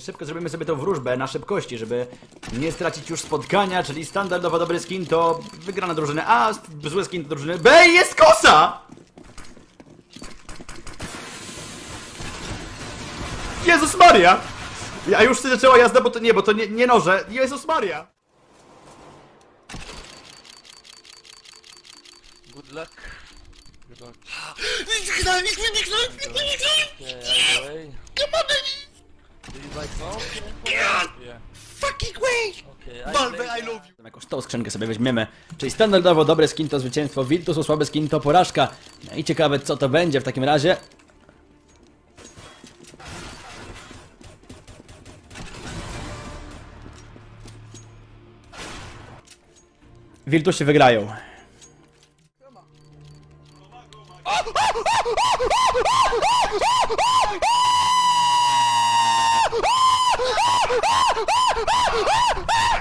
szybko zrobimy sobie tą wróżbę na szybkości, żeby nie stracić już spotkania, czyli standardowo dobry skin to wygrana drużyny A, zły skin to drużyny B i jest kosa! Jezus Maria! A już się zaczęła jazda, bo to nie, bo to nie, nie noże. Jezus Maria! Good luck. Good luck. Zniknąłem, zniknąłem, zniknąłem, zniknąłem, zniknąłem! Like? Yeah. Fucking way! Okay, I Valve, I love you! Jakąś tą skrzynkę sobie weźmiemy. Czyli standardowo dobry skin to zwycięstwo, Virtus słaby skin to porażka. No i ciekawe co to będzie w takim razie. Virtusi wygrają. Ah! Ah! Ah! Ah!